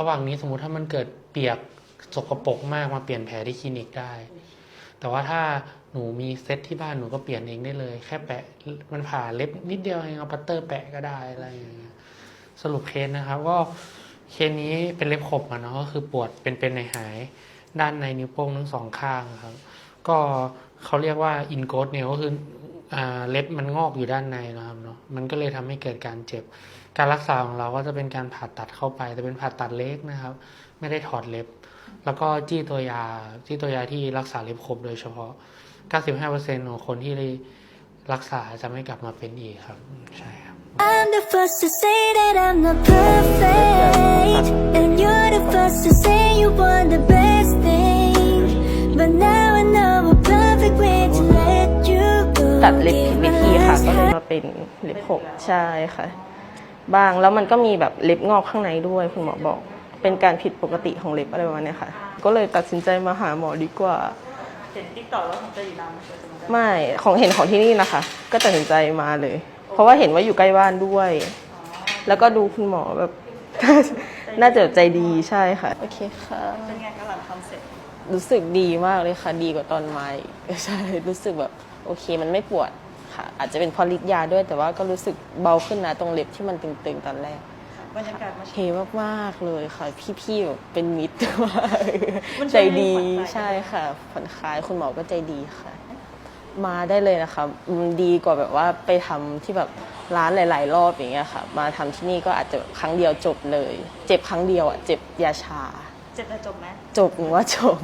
ระหว่างนี้สมมติถ้ามันเกิดเปียกสกปรกมากมาเปลี่ยนแผลที่คลินิกได้ แต่ว่าถ้าหนูมีเซ็ตที่บ้านหนูก็เปลี่ยนเองได้เลย แค่แปะมันผ่าเล็บนิดเดียวเองเอาปัตเตอร์แปะก็ได้อะไรอย่างเงี้ยสรุปเคสนะครับก็เคสนี้เป็นเล็บขบอะเนาะก็คือปวดเป็นเป็นในหายด้านในนิ้วโป้งทั้งสองข้างครับ ก็เขาเรียกว่าอินโกสเนลก็คือ เล็บมันงอกอยู่ด้านในนะครับเนาะมันก็เลยทำให้เกิดการเจ็บ การรักษาของเราก็จะเป็นการผ่าตัดเข้าไป แต่เป็นผ่าตัดเล็กนะครับ ไม่ได้ถอดเล็บ แล้วก็จี้ตัวยาจี้ตัวยาที่รักษาเล็บขบโดยเฉพาะ 95%ของคนที่รักษาจะไม่กลับมาเป็นอีกครับ ใช่ครับ I'm the first to say that I'm not perfect ตัดเล็บผิดวิธีค่ะ Give ก็ my เลย last มาเป็นเล็บหกใช่ค่ะ บางแล้วมันก็มีแบบเล็บงอกข้างในด้วยคุณหมอบอก เป็นการผิดปกติของเล็บอะไรประมาณเนี้ยค่ะ ก็เลยตัดสินใจมาหาหมอดีกว่าเห็นติ๊กต็อกแล้วผมจะอยู่นานไหมคะไม่ของเห็นของที่นี่นะคะ ก็ตัดสินใจมาเลย เพราะว่าเห็นว่าอยู่ใกล้บ้านด้วย แล้วก็ดูคุณหมอแบบน่าจะใจดีใช่ค่ะ โอเคค่ะเป็นไงกันหลังทำเสร็จรู้สึกดีมากเลยค่ะ ดีกว่าตอนไม้ใช่รู้สึกแบบ โอเคมันไม่ปวดค่ะ อาจจะเป็นเพอฤทธิ์ยาด้วย แต่ว่าก็รู้สึกเบาขึ้นนะตรงเล็บที่มันตึงๆตอนแรกบรรยากาศมาโอเคมากๆเลยค่ะ พี่ๆแบบเป็นมิตรมากมันใจช่วยให้ดีผ่อนคลายใช่ค่ะผ่อนคลายคุณหมอก็ใจดีค่ะ มาได้เลยนะคะมันดีกว่าแบบว่าไปทำที่แบบร้านหลาย ๆ รอบอย่างเงี้ยค่ะ มาทำที่นี่ก็อาจจะแบบครั้งเดียวจบเลย เจ็บครั้งเดียวอะเจ็บยาชา เจ็บแต่จบไหมจบหนูว่าจบ